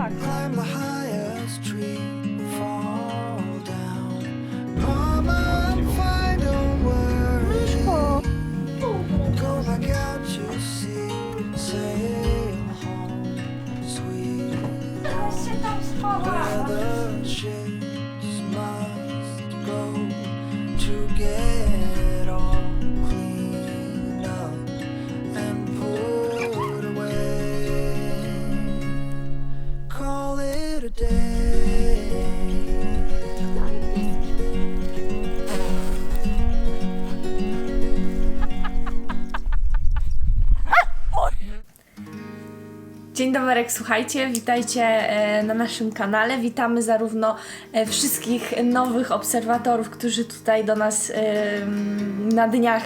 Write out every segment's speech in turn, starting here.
tak. Dzień dobry, słuchajcie, witajcie e, na naszym kanale. Witamy zarówno e, wszystkich nowych obserwatorów, którzy tutaj do nas e, na dniach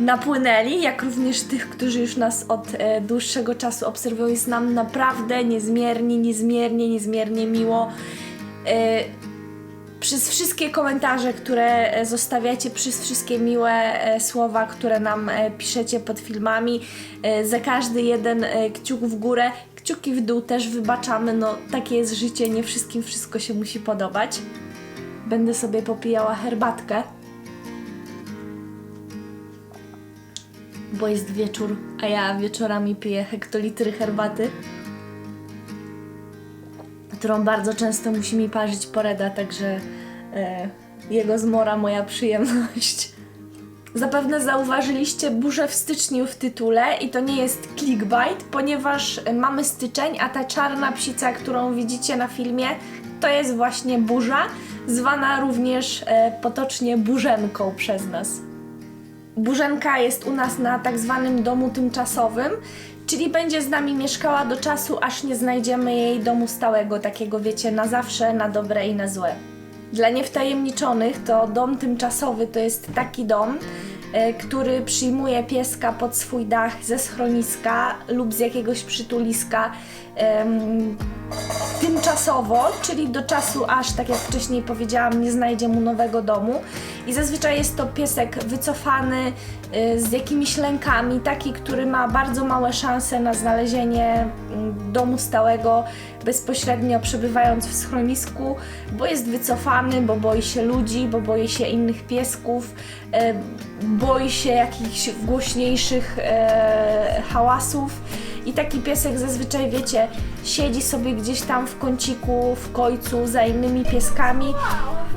napłynęli, jak również tych, którzy już nas od dłuższego czasu obserwują. Jest nam naprawdę niezmiernie, niezmiernie, niezmiernie miło. Przez wszystkie komentarze, które e, zostawiacie, przez wszystkie miłe e, słowa, które nam e, piszecie pod filmami, za każdy jeden kciuk w górę, kciuki w dół też wybaczamy. No, takie jest życie, nie wszystkim wszystko się musi podobać. Będę sobie popijała herbatkę. Bo jest wieczór, a ja wieczorami piję hektolitry herbaty którą bardzo często musi mi parzyć poreda, także e, jego zmora moja przyjemność. Zapewne zauważyliście burzę w styczniu w tytule i to nie jest clickbait, ponieważ mamy styczeń, a ta czarna psica, którą widzicie na filmie, to jest właśnie burza, zwana również e, potocznie burzenką przez nas. Burzenka jest u nas na tak zwanym domu tymczasowym, czyli będzie z nami mieszkała do czasu, aż nie znajdziemy jej domu stałego, takiego wiecie, na zawsze, na dobre i na złe. Dla niewtajemniczonych to dom tymczasowy to jest taki dom, e, który przyjmuje pieska pod swój dach ze schroniska lub z jakiegoś przytuliska tymczasowo, czyli do czasu aż, tak jak wcześniej powiedziałam, nie znajdzie mu nowego domu. I zazwyczaj jest to piesek wycofany y, z jakimiś lękami, taki, który ma bardzo małe szanse na znalezienie mm, domu stałego bezpośrednio przebywając w schronisku, bo jest wycofany, bo boi się ludzi, bo boi się innych piesków, y, boi się jakichś głośniejszych e, hałasów. I taki piesek zazwyczaj, wiecie, siedzi sobie gdzieś tam w kąciku, w końcu za innymi pieskami.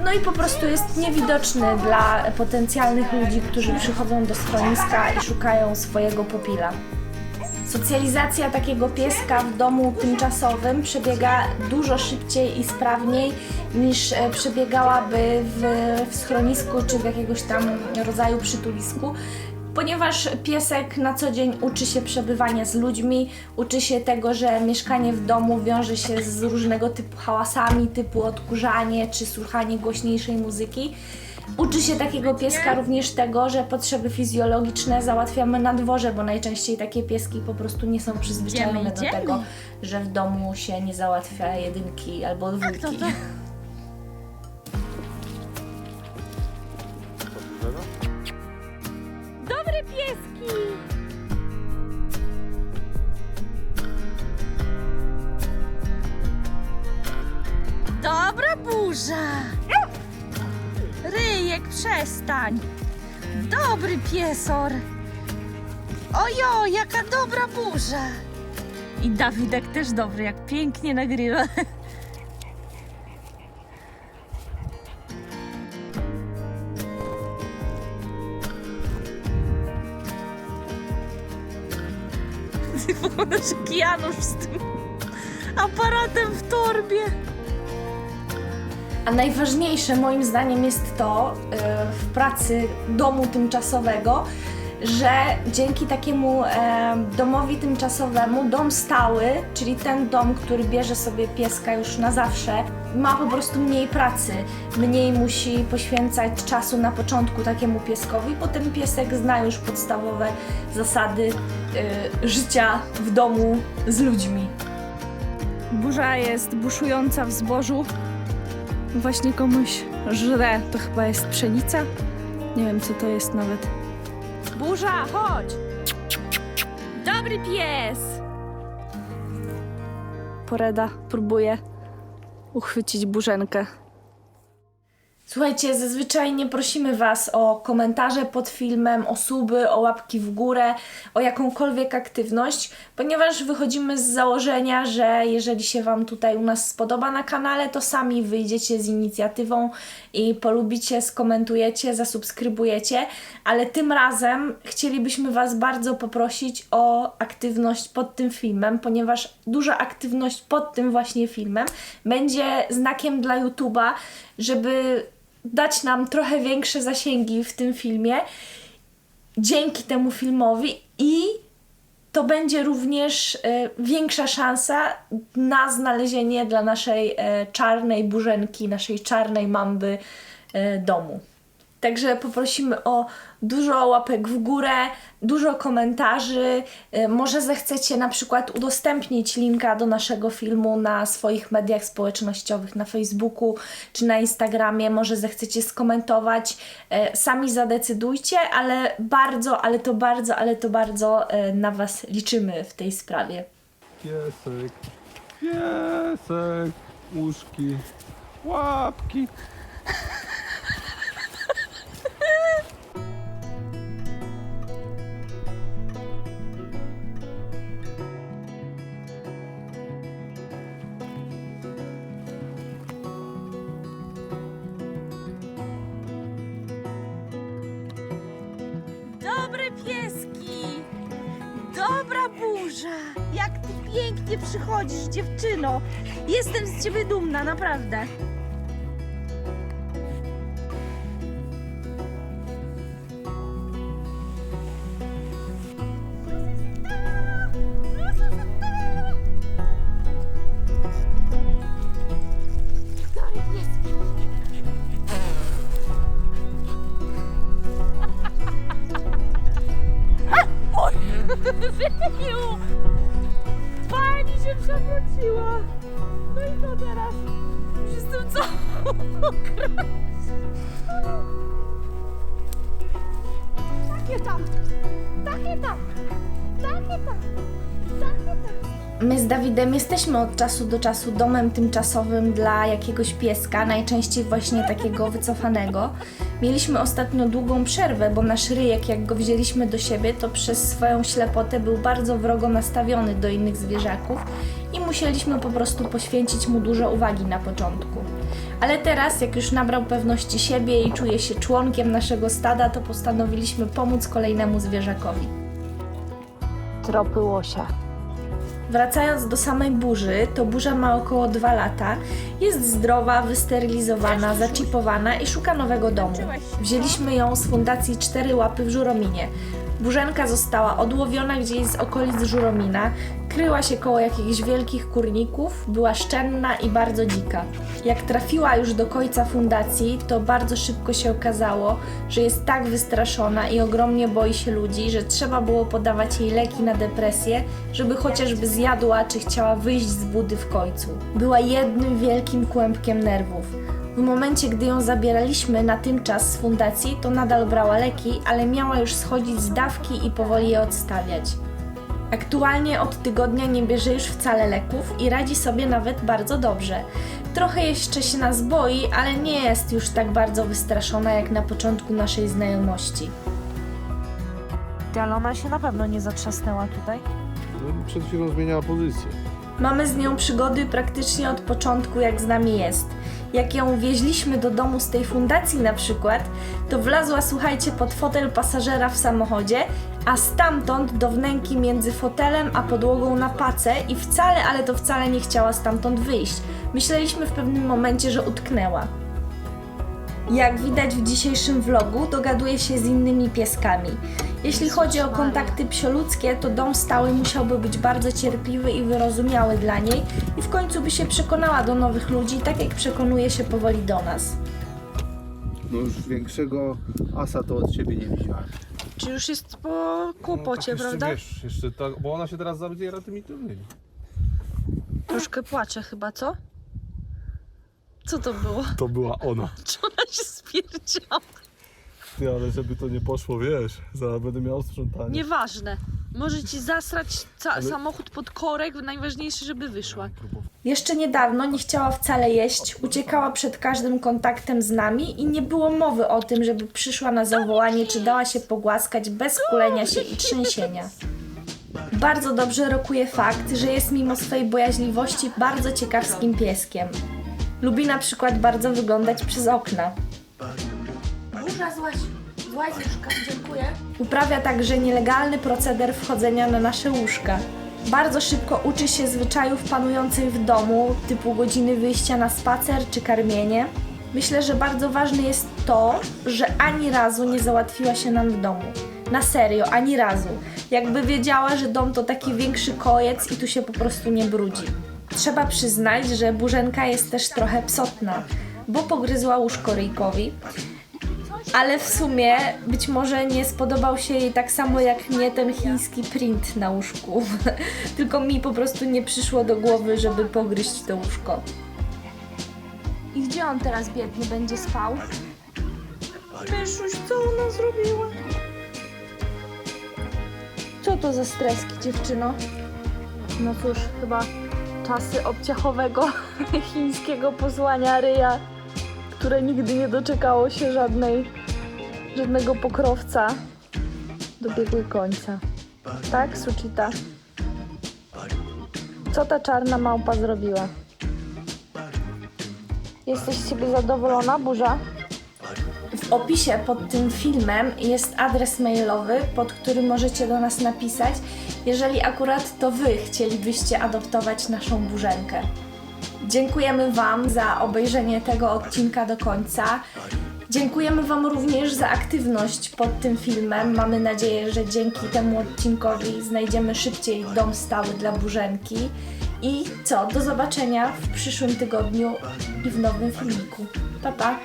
No i po prostu jest niewidoczny dla potencjalnych ludzi, którzy przychodzą do schroniska i szukają swojego pupila. Socjalizacja takiego pieska w domu tymczasowym przebiega dużo szybciej i sprawniej niż e, przebiegałaby w, w schronisku czy w jakiegoś tam rodzaju przytulisku. Ponieważ piesek na co dzień uczy się przebywania z ludźmi, uczy się tego, że mieszkanie w domu wiąże się z różnego typu hałasami, typu odkurzanie czy słuchanie głośniejszej muzyki. Uczy się takiego pieska również tego, że potrzeby fizjologiczne załatwiamy na dworze, bo najczęściej takie pieski po prostu nie są przyzwyczajone do tego, że w domu się nie załatwia jedynki albo dwójki. Przestań! Dobry piesor! Ojo, jaka dobra burza! I Dawidek też dobry, jak pięknie nagrywa. Wyglądasz jak Janusz z tym aparatem w torbie. A najważniejsze moim zdaniem jest to e, w pracy domu tymczasowego, że dzięki takiemu e, domowi tymczasowemu dom stały, czyli ten dom, który bierze sobie pieska już na zawsze, ma po prostu mniej pracy, mniej musi poświęcać czasu na początku takiemu pieskowi, bo ten piesek zna już podstawowe zasady e, życia w domu z ludźmi. Burza jest buszująca w zbożu. Właśnie komuś żre. To chyba jest pszenica? Nie wiem, co to jest nawet. Burza, chodź! Dobry pies! Poreda próbuje uchwycić burzenkę. Słuchajcie, zazwyczaj nie prosimy Was o komentarze pod filmem, o suby, o łapki w górę, o jakąkolwiek aktywność, ponieważ wychodzimy z założenia, że jeżeli się Wam tutaj u nas spodoba na kanale, to sami wyjdziecie z inicjatywą i polubicie, skomentujecie, zasubskrybujecie, ale tym razem chcielibyśmy Was bardzo poprosić o aktywność pod tym filmem, ponieważ duża aktywność pod tym właśnie filmem będzie znakiem dla YouTube'a, żeby dać nam trochę większe zasięgi w tym filmie dzięki temu filmowi i to będzie również e, większa szansa na znalezienie dla naszej e, czarnej burzenki, naszej czarnej mamby e, domu. Także poprosimy o dużo łapek w górę, dużo komentarzy. Y, Może zechcecie na przykład udostępnić linka do naszego filmu na swoich mediach społecznościowych, na Facebooku czy na Instagramie. Może zechcecie skomentować. Y, Sami zadecydujcie, ale bardzo, ale to bardzo, ale to bardzo y, na Was liczymy w tej sprawie. Piesek, piesek, łóżki, łapki. Dobra burza! Jak ty pięknie przychodzisz, dziewczyno! Jestem z ciebie dumna, naprawdę. Wyju! Pani się przewróciła! No i co teraz? Już jestem co? Takie tam! Takie tam! Takie tam! Takie tam! My z Dawidem jesteśmy od czasu do czasu domem tymczasowym dla jakiegoś pieska, najczęściej właśnie takiego wycofanego. Mieliśmy ostatnio długą przerwę, bo nasz ryjek, jak go wzięliśmy do siebie, to przez swoją ślepotę był bardzo wrogo nastawiony do innych zwierzaków i musieliśmy po prostu poświęcić mu dużo uwagi na początku. Ale teraz, jak już nabrał pewności siebie i czuje się członkiem naszego stada, to postanowiliśmy pomóc kolejnemu zwierzakowi. Tropy łosia. Wracając do samej burzy, to burza ma około 2 lata, jest zdrowa, wysterylizowana, zaczipowana i szuka nowego domu. Wzięliśmy ją z fundacji Cztery Łapy w Żurominie. Burzenka została odłowiona gdzieś z okolic Żuromina, kryła się koło jakichś wielkich kurników, była szczenna i bardzo dzika. Jak trafiła już do końca fundacji, to bardzo szybko się okazało, że jest tak wystraszona i ogromnie boi się ludzi, że trzeba było podawać jej leki na depresję, żeby chociażby zjadła czy chciała wyjść z budy w końcu. Była jednym wielkim kłębkiem nerwów. W momencie, gdy ją zabieraliśmy na tym czas z fundacji, to nadal brała leki, ale miała już schodzić z dawki i powoli je odstawiać. Aktualnie od tygodnia nie bierze już wcale leków i radzi sobie nawet bardzo dobrze. Trochę jeszcze się nas boi, ale nie jest już tak bardzo wystraszona jak na początku naszej znajomości. Ale ona się na pewno nie zatrzasnęła tutaj. No, przed chwilą zmieniała pozycję. Mamy z nią przygody praktycznie od początku, jak z nami jest. Jak ją wieźliśmy do domu z tej fundacji na przykład, to wlazła, słuchajcie, pod fotel pasażera w samochodzie, a stamtąd do wnęki między fotelem a podłogą na pacę i wcale, ale to wcale nie chciała stamtąd wyjść. Myśleliśmy w pewnym momencie, że utknęła. Jak widać w dzisiejszym vlogu, dogaduje się z innymi pieskami. Jeśli chodzi o kontakty psioludzkie, to dom stały musiałby być bardzo cierpliwy i wyrozumiały dla niej i w końcu by się przekonała do nowych ludzi, tak jak przekonuje się powoli do nas. No już większego asa to od ciebie nie widziałem. Czy już jest po No, kłopocie, tak jeszcze, prawda? Wiesz, jeszcze tak, bo ona się teraz zabiera tymi tylnymi. Troszkę płacze chyba, co? Co to było? To była ona. Czy ona się spierdziała? Ty, ale żeby to nie poszło, wiesz, zaraz będę miał sprzątanie. Nieważne. Może ci zasrać ca- samochód pod korek, najważniejsze, żeby wyszła. Jeszcze niedawno nie chciała wcale jeść, uciekała przed każdym kontaktem z nami i nie było mowy o tym, żeby przyszła na zawołanie czy dała się pogłaskać bez kulenia się i trzęsienia. Bardzo dobrze rokuje fakt, że jest mimo swojej bojaźliwości bardzo ciekawskim pieskiem. Lubi na przykład bardzo wyglądać przez okna. Burza z łóżka, dziękuję. Uprawia także nielegalny proceder wchodzenia na nasze łóżka. Bardzo szybko uczy się zwyczajów panujących w domu, typu godziny wyjścia na spacer czy karmienie. Myślę, że bardzo ważne jest to, że ani razu nie załatwiła się nam w domu. Na serio, ani razu. Jakby wiedziała, że dom to taki większy kojec i tu się po prostu nie brudzi. Trzeba przyznać, że Burzenka jest też trochę psotna, bo pogryzła łóżko Ryjkowi, ale w sumie być może nie spodobał się jej tak samo jak mnie ten chiński print na łóżku. Tylko mi po prostu nie przyszło do głowy, żeby pogryźć to łóżko. I gdzie on teraz biedny będzie spał? Myszuś, co ona zrobiła? Co to za streski, dziewczyno? No cóż, chyba czasy obciachowego chińskiego posłania ryja które nigdy nie doczekało się żadnej, żadnego pokrowca, dobiegły końca. Tak, Suchita? Co ta czarna małpa zrobiła? Jesteś z siebie zadowolona, burza? W opisie pod tym filmem jest adres mailowy, pod którym możecie do nas napisać, jeżeli akurat to Wy chcielibyście adoptować naszą burzenkę. Dziękujemy Wam za obejrzenie tego odcinka do końca. Dziękujemy Wam również za aktywność pod tym filmem. Mamy nadzieję, że dzięki temu odcinkowi znajdziemy szybciej dom stały dla Burzenki. I co? Do zobaczenia w przyszłym tygodniu i w nowym filmiku. Pa, pa!